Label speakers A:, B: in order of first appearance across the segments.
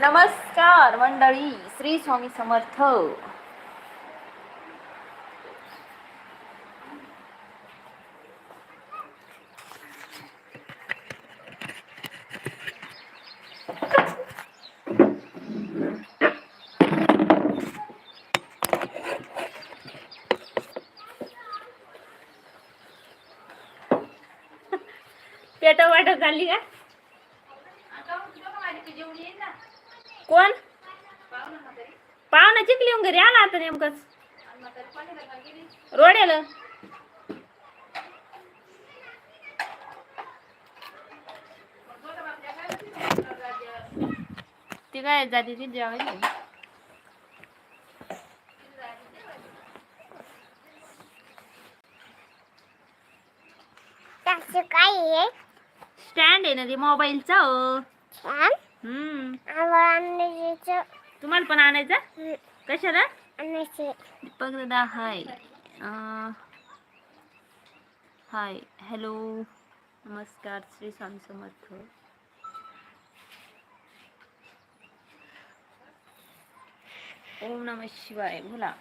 A: नमस्कार मंडळी. श्री स्वामी समर्थ. पेट वाटत झाली का कोण पाहुणा चिकली येऊन घरी आला आता नेमकंच रोड्याला? ती काय जाती ती जेवायची?
B: काय
A: स्टँड आहे ना ते मोबाईलचं
B: छान.
A: हम्म. तुम्हाला पण आणायचं? कशाला? दीपक दादा हाय हाय हॅलो नमस्कार श्री स्वामी समर्थ ओम नम शिवाय बोला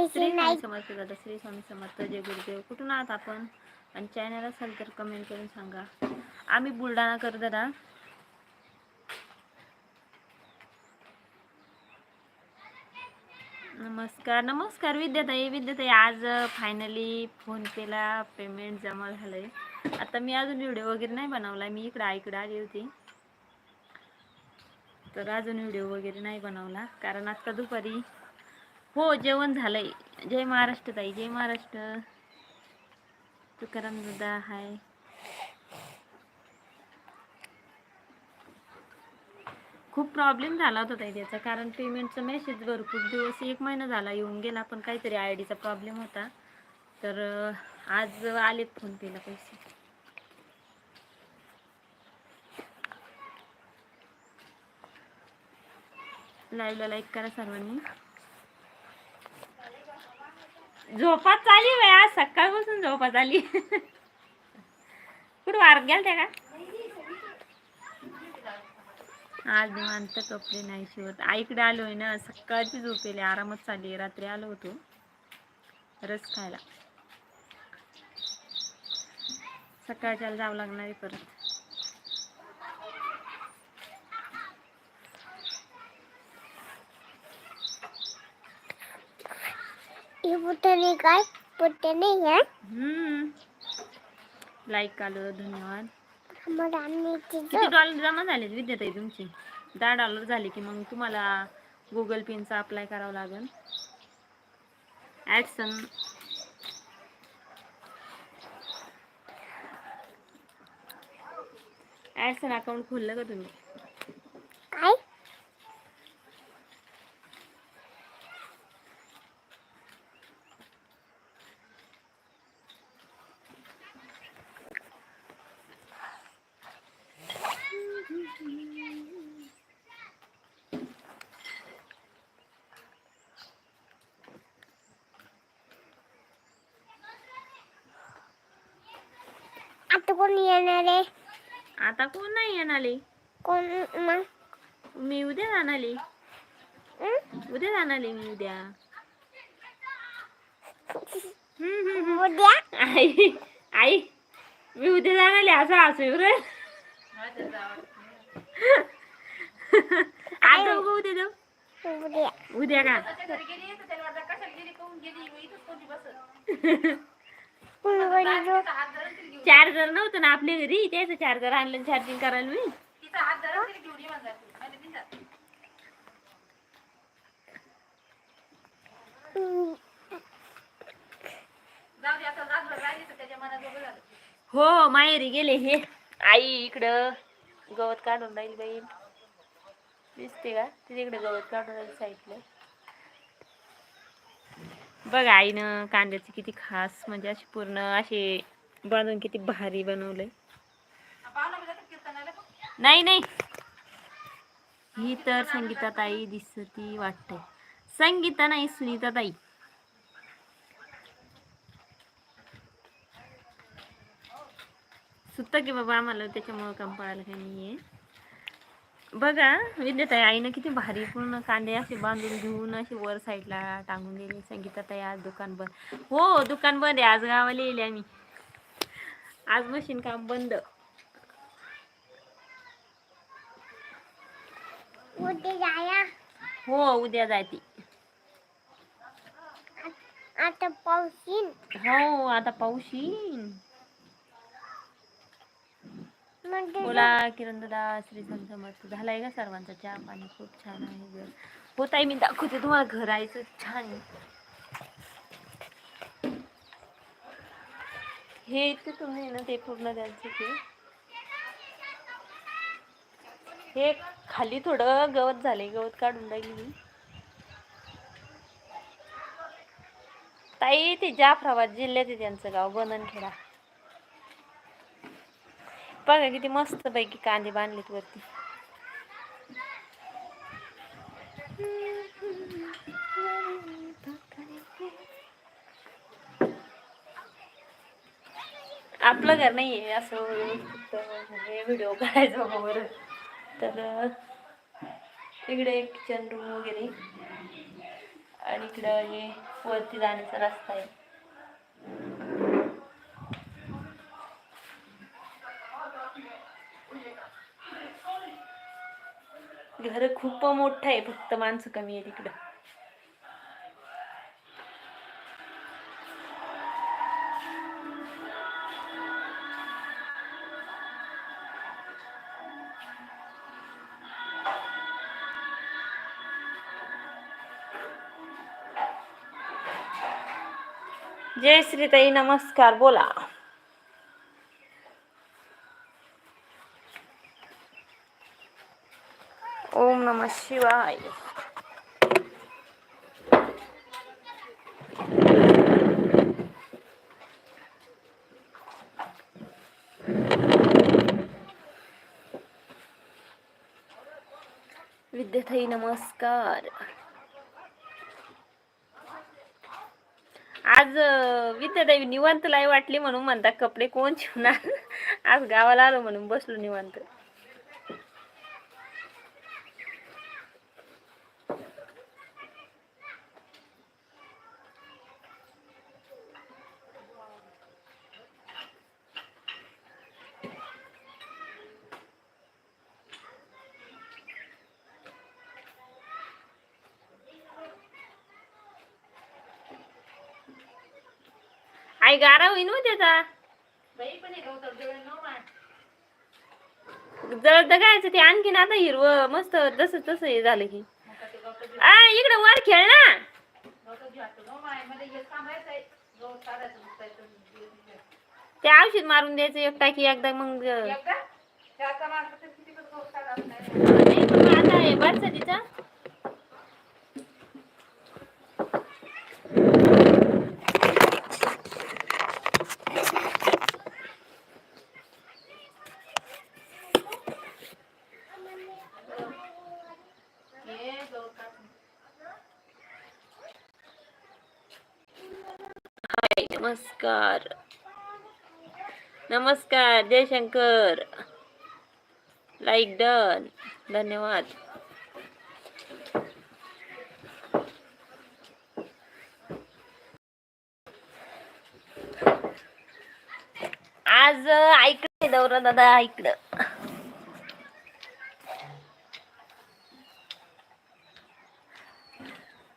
A: श्री स्वामी समर्थ दादा श्री स्वामी समर्थ जय गुरुदेव. कुठून आहात आपण? आणि चॅनल असेल तर कमेंट करून सांगा. आम्ही बुलढाणा कर दादा. नमस्कार नमस्कार विद्याताई विद्याताई आज फायनली फोनपेला पेमेंट जमा झालंय. आता मी अजून व्हिडिओ वगैरे नाही बनवला मी इकडं आईकडे आली होती. तर अजून व्हिडिओ वगैरे नाही बनवला कारण आता दुपारी हो जेवण झालंय. जय महाराष्ट्र ताई जय महाराष्ट्र. तुकाराम दादा हाय. खूप प्रॉब्लेम झाला होता ताई त्याचा कारण पेमेंटचा मेसेज भरपूर दिवस एक महिना झाला येऊन गेला पण काहीतरी आय डीचा प्रॉब्लेम होता. तर आज आलेत फोन केला पैसे. लाईव्हला लाईक करा सर्वांनी. झोपात चाली बाई आज सकाळपासून झोपात आली कुठं वारत गेलत्या का? आज निवांत कपडे नाही शिवत. आईकडे आलोय ना सकाळची झोपेली आरामच चालली रात्री आलो होतो. रस खायला. सकाळच्याला जावं लागणार आहे परत.
B: पुतणी काय? पुतणी
A: हम्म. लाईक आलं धन्यवाद.
B: आम्हाला आणायची
A: किती डॉलर जमा झालेत विद्याताई तुमची? दहा डॉलर झाले की मग तुम्हाला गुगल पेनचा अप्लाय करावं लागेल. ॲडसन ॲडसन अकाउंट खोललं का तुम्ही?
B: काय आता कोण येणार? आहे
A: आता कोण नाही येणारे
B: कोण मग?
A: मी उद्या जाणारे
B: हं?
A: उद्या जाणारे मी उद्या.
B: उद्या?
A: आई आई मी उद्या जाणारे असं असू रे आता उद्या जाऊ?
B: उद्या.
A: उद्या का? चार्जर नव्हतं ना आपल्या घरी त्याचं चार्जर आणलं चार्जिंग करायला मी. हो माहेरी गेले हे. आई इकडं गवत काढून राहील बाई. दिसते का? तिकडे गवत काढून राहील साईडला. बघा आईनं कांद्याची किती खास म्हणजे अशी पूर्ण असे बनवून किती भारी बनवलंय. नाही नाही. ही तर संगीता ताई दिसती वाटते संगीता नाही सुनीता ताई. सुद्धा की बाबा आम्हाला त्याच्यामुळं कंपाळायला पडायला काही नाहीये. बघा विद्याताई आईनं किती भारी पूर्ण कांदे असे बांधून घेऊन असे वर साईडला टांगून दिले संगीता ताई आज दुकान बंद. हो दुकान बंद आहे. आज गावाला येईल आम्ही. आज मशीन काम बंद. हो उद्या जायती
B: आता पाऊस
A: हो आता पाऊस येईन.
B: म्हणजे
A: बोला किरण दादा श्री संत समर्थ. झालाय का सर्वांचा चहा? पाणी खूप छान आहे. घर हो ताई मी दाखवते तुम्हाला. घर यायचं छान हे इथे तुम्ही ना ते पूर्ण द्यायचं ते हे खाली थोडं गवत झाले गवत काढून राहिली मी. ताई ते जाफराबाद जिल्ह्यात आहे त्यांचं गाव. बननखेडा बघा किती मस्त पैकी कांदे बांधलेत वरती. आपलं घर नाही आहे असं व्यवस्थित म्हणजे व्हिडिओ करायचा बरोबर तर इकडे एक किचन रूम वगैरे. आणि इकडं हे वरती जाण्याचा रस्ता आहे. अरे खूप मोठं आहे फक्त माणसं कमी आहे तिकडं. जय श्रीताई नमस्कार बोला. ओम नम शिवाय. विद्याताई नमस्कार. आज अं, विद्याताई निवांत लाई वाटली म्हणून म्हणता कपडे कोण शिवणार? आज गावाला आलो म्हणून बसलो निवांत. आई गारा होईन हो त्याचा. जळ दगायचं ते आणखीन आता हिरवं मस्त तसं तसं हे झालं की. आ इकडे वर खेळ ना. ते औषध मारून द्यायचं एक टाकी एकदा मग मग आता हे बरसातीचा हाय नमस्कार. नमस्कार जयशंकर. लाईक डन धन्यवाद. आज ऐकडे दौरा दादा ऐकडं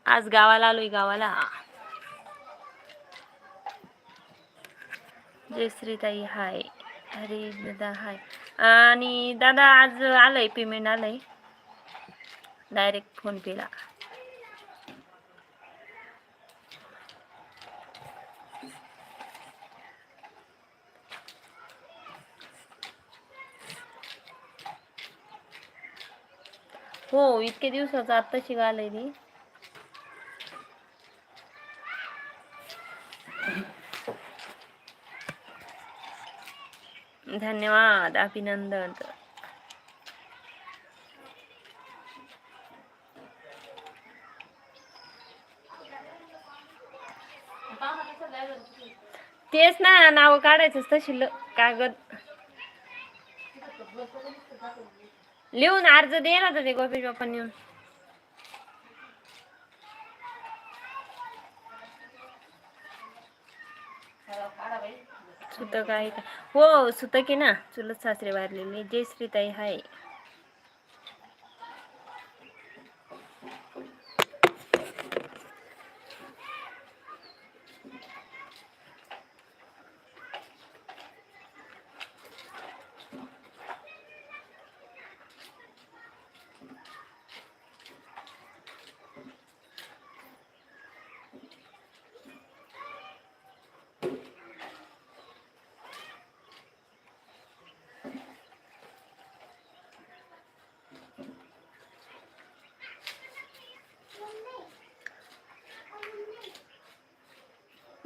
A: आज गावाला आलोय गावाला. जयश्रीताई हाय. अरे दादा हाय. आणि दादा आज आलंय पेमेंट आलंय? डायरेक्ट फोनपेला हो इतके दिवसाचं आत्ताशी आलंय ती धन्यवाद अभिनंदन. तेच ना नाव काढायचंच तशी कागद. लिहून अर्ज दे ना ते गोपीश बाप्पा नेऊन. सुतक आहे का? हो सुतक आहे ना. चुलत सासरे वारलेले जय श्रीताई हाय.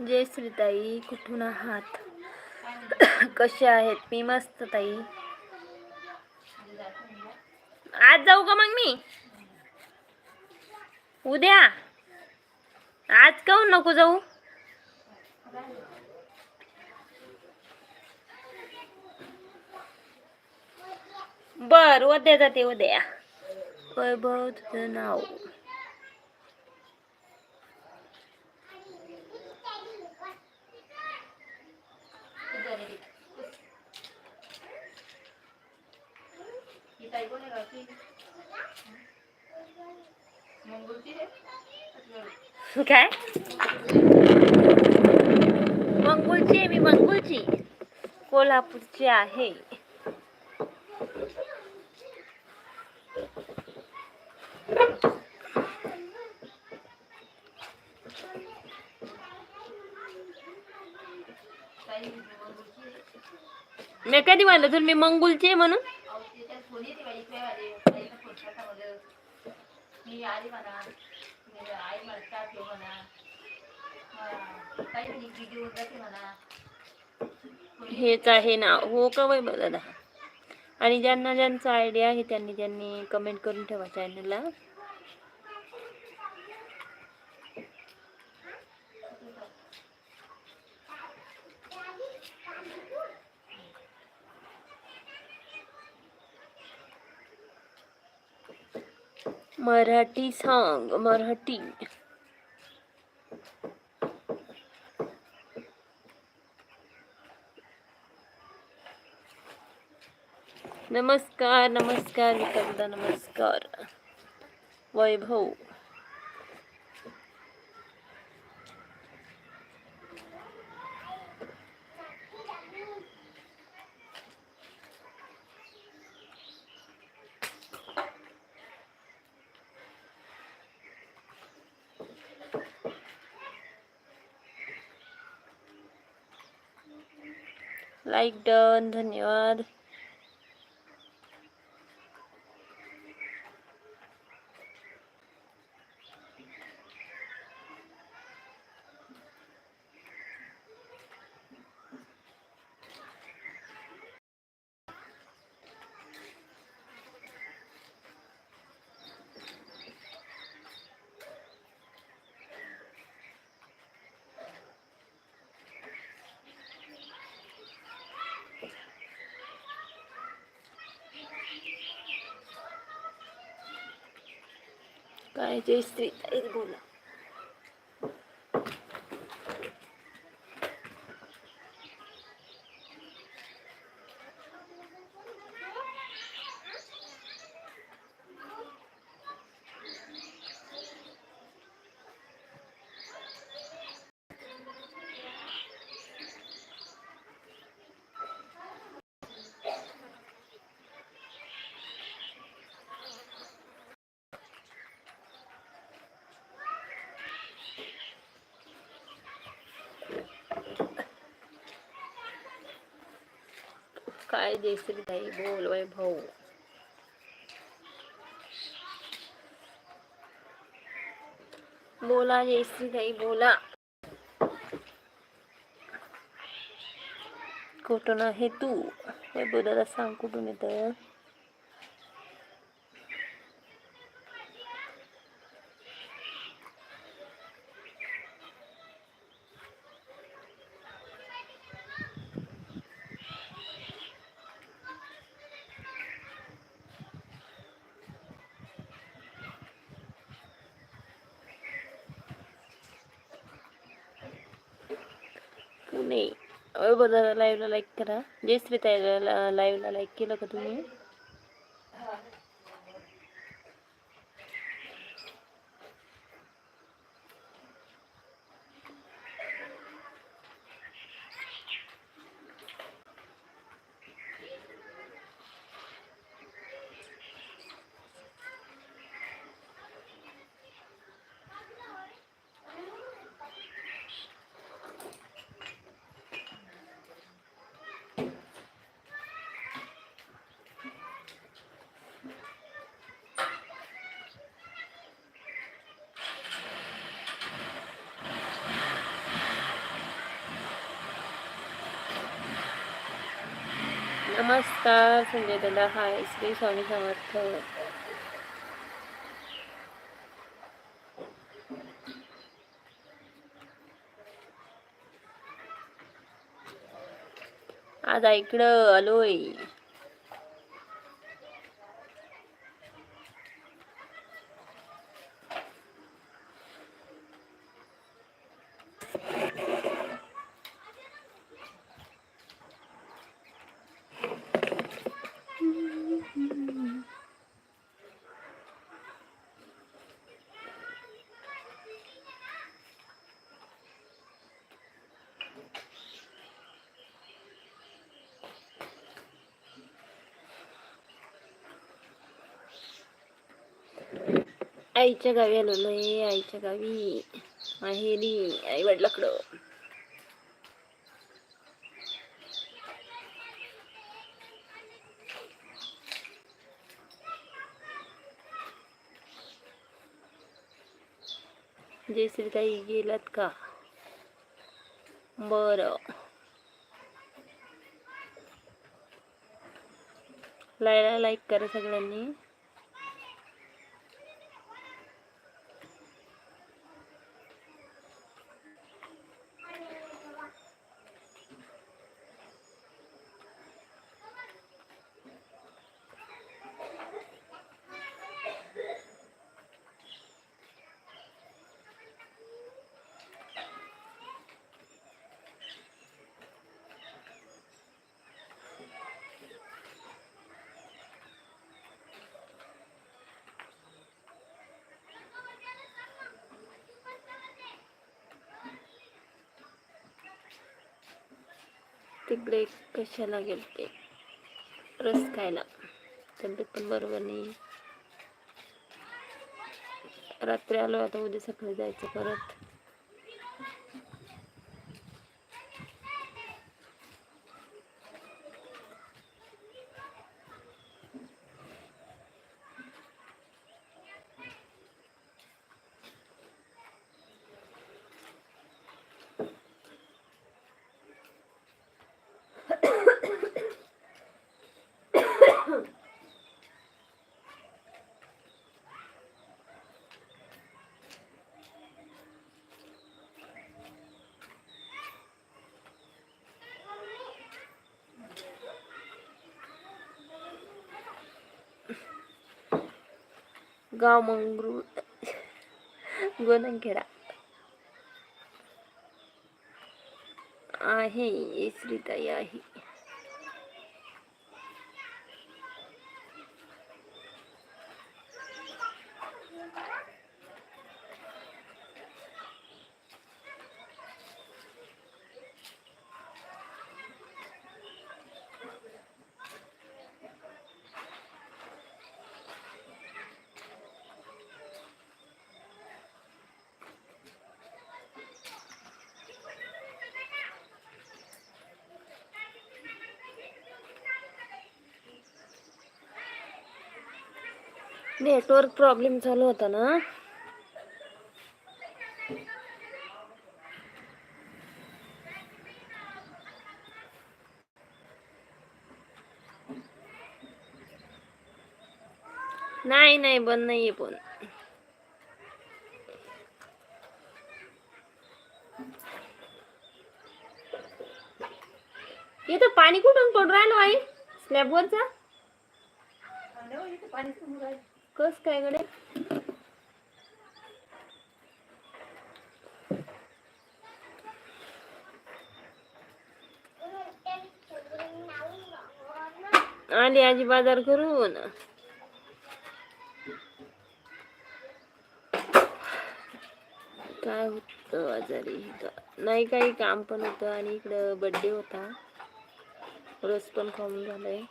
A: जय श्रीताई कुठून आहात? कसे आहेत? मी मस्त ताई. आज जाऊ का मग मी? उद्या? आज काऊन नको जाऊ? बर उद्या जाते उद्या. वैभव तुझं नाव. काय? मंगुळची आहे मी मंगुळची कोल्हापूरची आहे. मी कधी म्हणलं मी मंगुलची आहे म्हणून? हेच आहे ना. हो का वय दादा आणि ज्यांना ज्यांचा आयडिया आहे त्यांनी त्यांनी कमेंट करून ठेवा चॅनलला मराठी सॉन्ग मराठी. नमस्कार नमस्कार विकलदा नमस्कार. वैभव. लाईक डन धन्यवाद. काय जय श्री ताई बोला काय जयश्री ताई बोल वैभव बोला जयश्री ताई बोला कुठून आहे तू वैभव दादा सांग कुठून येतं पुणे वैभव दादा लाईव्हला लाईक करा. जयश्री ताईला लाईव्हला लाईक केलं का तुम्ही? नमस्कार संजय दादा. हाय श्री स्वामी समर्थ. आज इकडं आलोय. आईच्या गावी आलेलो आहे आईच्या गावी. माहेरी आई वडिलाकडं. काही गेलात का? बरं. लायला लाईक करा सगळ्यांनी. तिकडे कशाला गेलते? रस खायला. तब्येत पण बरोबर नाही रात्री आलो आता उद्या सकाळी जायचं परत. गाव मंगरू गोनंखेडा आहे श्रीताई आहे. नेटवर्क प्रॉब्लेम चालू होता ना. नाही नाही बंद नाहीये पण. इथं पाणी कुठून पडून राहिलं बाई? स्लॅबवरचा कस काय गडे आली आजी बाजार करून काय होतं आजारी? नाही काही काम पण होतं आणि इकडं बड्डे होता. रस पण खाऊन झालाय.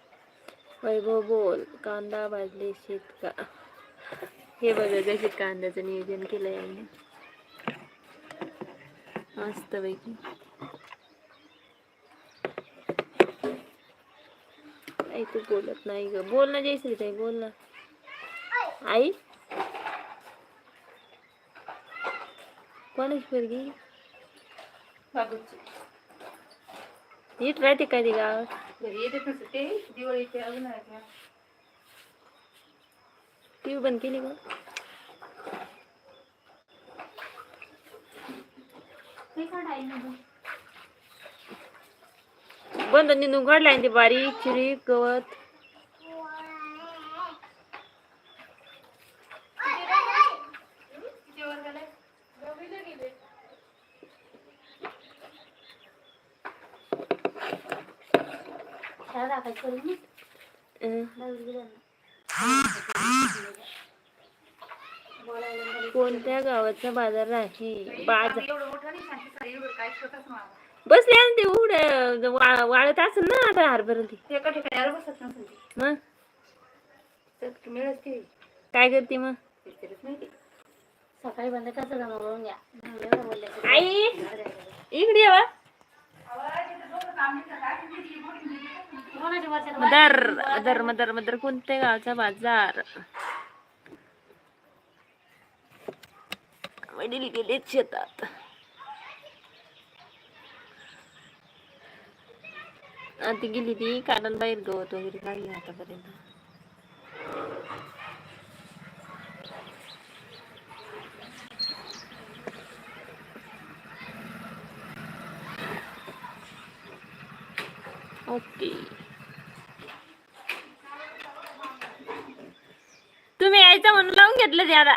A: वैभव बोल कांदा भाजले शेत का हे बघा कसे कांद्याचं नियोजन केलंय यांनी. मस्त पैकी. आई तू बोलत नाही ग. बोल ना जयश्री ताई बोल ना. आई? कोणाची पोरगी? नीट राहते काय ती गावात? टीव्ही बंद केली का बंद निंदून काढलाय ते बारीक चिरीक गवत. कोणत्या गावाचा बाजार आहे बाजार. बसले ना ते उघड वाळत असेल ना आता हरभर ती. मग? काय करते मग?
B: सकाळी बंद कसं जमा करून घ्या.
A: आई! इकडे. मदर मदर मदर मदर कोणत्या गावचा बाजार? वडील गेले शेतात. ती गेली ती कारण बाहेर गवत वगैरे काही आतापर्यंत ओके तुम्ही यायचं म्हणून लावून घेतलं ते आता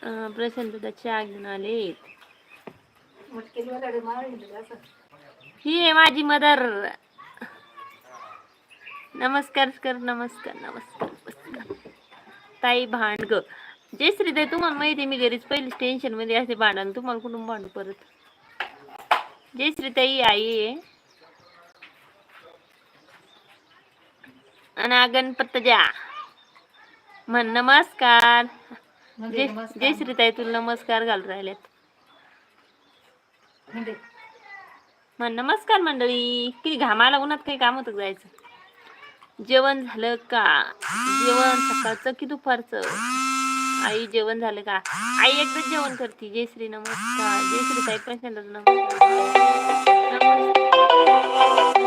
A: हा. दादा चहा घेऊन आले. ही आहे माझी मदर. नमस्कार कर नमस्कार नमस्कार नमस्कार. ताई भांडग जय श्रीताई तुम्हाला माहिती मी घरीच पहिलीच टेन्शनमध्ये असते भांडण. तुम्हाला कुठून भांडू परत? जय श्रीताई आई आहे. आणि गणपतजा म्हण नमस्कार. जय जय श्रीताई तुला नमस्कार घालून राहिलेत. म्हण नमस्कार मंडळी. किती घामाला उन्हात काही काम होतं जायचं? जेवण झालं का? जेवण सकाळचं की दुपारचं? आई जेवण झालं का? आई एकदाच जेवण करते. जय श्री नमस्कार. जय श्री साई नमस्कार. नमस्कार.